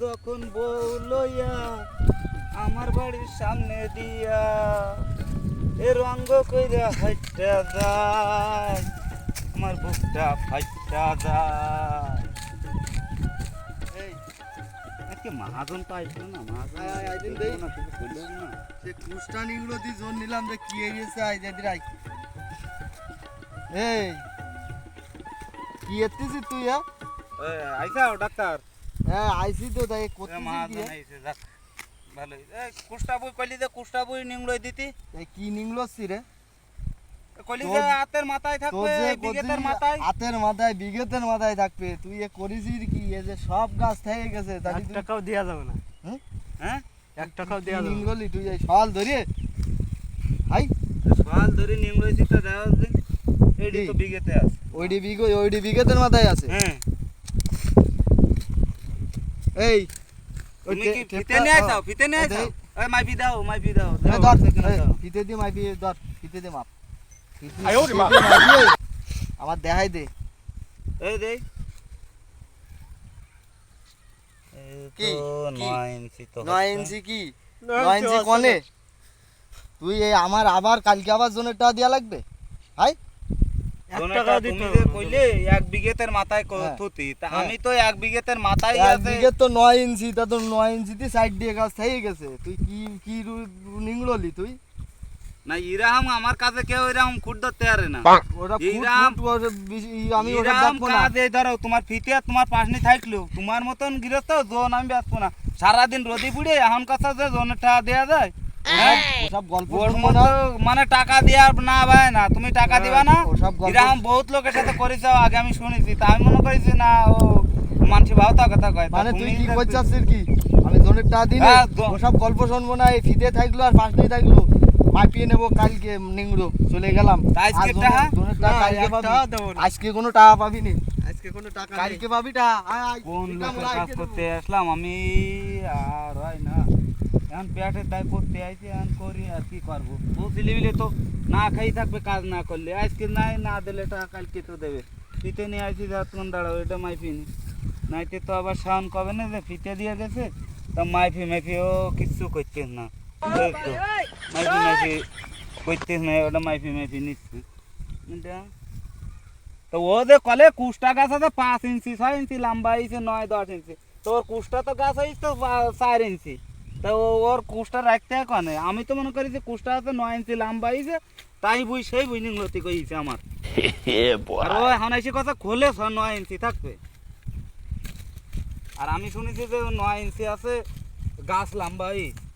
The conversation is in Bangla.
নতুন বউ লইয়া আমার বাড়ির সামনে দিয়া এ রঙ্গ কইরা হাইটা যায় আমার বুকটা ফাইটা যায়। মহাজন তো না মহাজন সে কুষ্টানিগুলো দিয়ে জোর নিলাম কি আই এই কি তুই হ্যাঁ? ডাক্তার। হ্যাঁ আইসি তো তাই এ করতেছিস কি মহাজন হ্যাঁ? আইছে যাক ভালোই এই কুষ্টা বই কইলি যে কুষ্টা বই নিংলই দিতি। এই কি নিংলছি রে? কইলি যে হাতের মাথায় থাকবে বিগেতের মাথায়। হাতের মাথায় বিঘেতের মাথায় থাকবে তুই এ করিসিস কি? এ যে সব গাছ থেকে গেছে তাহলে টাকাও দেওয়া যাবে না। হ্যাঁ? এক টাকাও কি যাবে না। তুই এই হাই। ধরে তো তো? বিগেতে আছে। ওইডি বিঘো ওইডি মাথায় আছে? হ্যাঁ। এই ফিতে নিয়ে ফিতে নিয়ে মাইপি দাও মাইপি দাও ধর। ফিতে মাইপি ধর ফিতে মাপ। আমার দেখাই দে। এই কি? নয় ইঞ্চি কি? নয় ইঞ্চি কনে? তুই এই আমার আবার কালকে আবার জনের টাকা দেওয়া লাগবে? হাই আমি তো এক বিঘেতের মাথায় এক আছে। বিঘে তো নয় ইঞ্চি তা তো নয় ইঞ্চিতে সাইড দিয়ে গাছ থেকে গেছে। তুই কি কি নিংড়লি তুই? না ইরাম আমার কাছে কেউ এরকম খুঁট ধরতে পারে না। আমি ইরাম কাজ এই ধরো তোমার ফিতে আর তোমার পাশনি থাকলেও তোমার মতন গৃহস্থ জোন আমি ব্যস্ত না। সারাদিন রোদি পুড়ে এখন কাছে যে জোনের টাকা দেওয়া যায়। হ্যাঁ মানে টাকা না ভাই না তুমি টাকা হ্যাঁ, দিবা না। এরকম বহুত লোকের সাথে করেছ আগে আমি শুনেছি তা আমি মনে করেছি না ও মানুষ ভাবতা কথা কয়। মানে তুই কি করছিস কি? আমি জনের টাকা দিই হ্যাঁ, ওসব গল্প শুনব না এই থাকল আর থাকল। মাপিয়ে নেব কালকে নিংড়ো চলে গেলাম। আজকে কোনো টাকা পাবি নি? আজকে কোনো টাকা কালকে পাবি টাকা কোন কাজ করতে আসলাম আমি এখন পেটে তাই করতে আইছি এখন করি আর কি করব? বুঝলি বিলে তো না খাই থাকবে, কাজ না করলে। আজকে নাই, না দিলে টাকা কালকে তো দেবে। ফিতে নিয়ে আসি যা তখন দাঁড়াও, এটা মাইফি নি। নাইতে তো আবার সাউন কবে না যে, ফিতে দিয়ে গেছে, তা মাইফি মাইফি, ও কিচ্ছু করছিস না। মাইফি মাইফি করছিস না, ওটা মাইফি মাইফি নিচ্ছি। তো ও যে কলে কুষ্টা গাছ আছে, পাঁচ ইঞ্চি, ছয় ইঞ্চি, লম্বা হয়েছে নয় দশ ইঞ্চি। তো ওর কুষ্টা তো গাছ হয়েছে তো চার ইঞ্চি। তো ওর কুষ্টা রাখতে হয় কনে। আমি তো মনে করি যে কুষ্টা আছে নয় ইঞ্চি লম্বা হয়েছে তাই বুঝ সেই বুঝ নিংলতি কইছে আমার। আর ও এখন এসে কথা খোলে সব নয় ইঞ্চি থাকবে। আর আমি শুনেছি যে নয় ইঞ্চি আছে গাছ লম্বা হয়েছে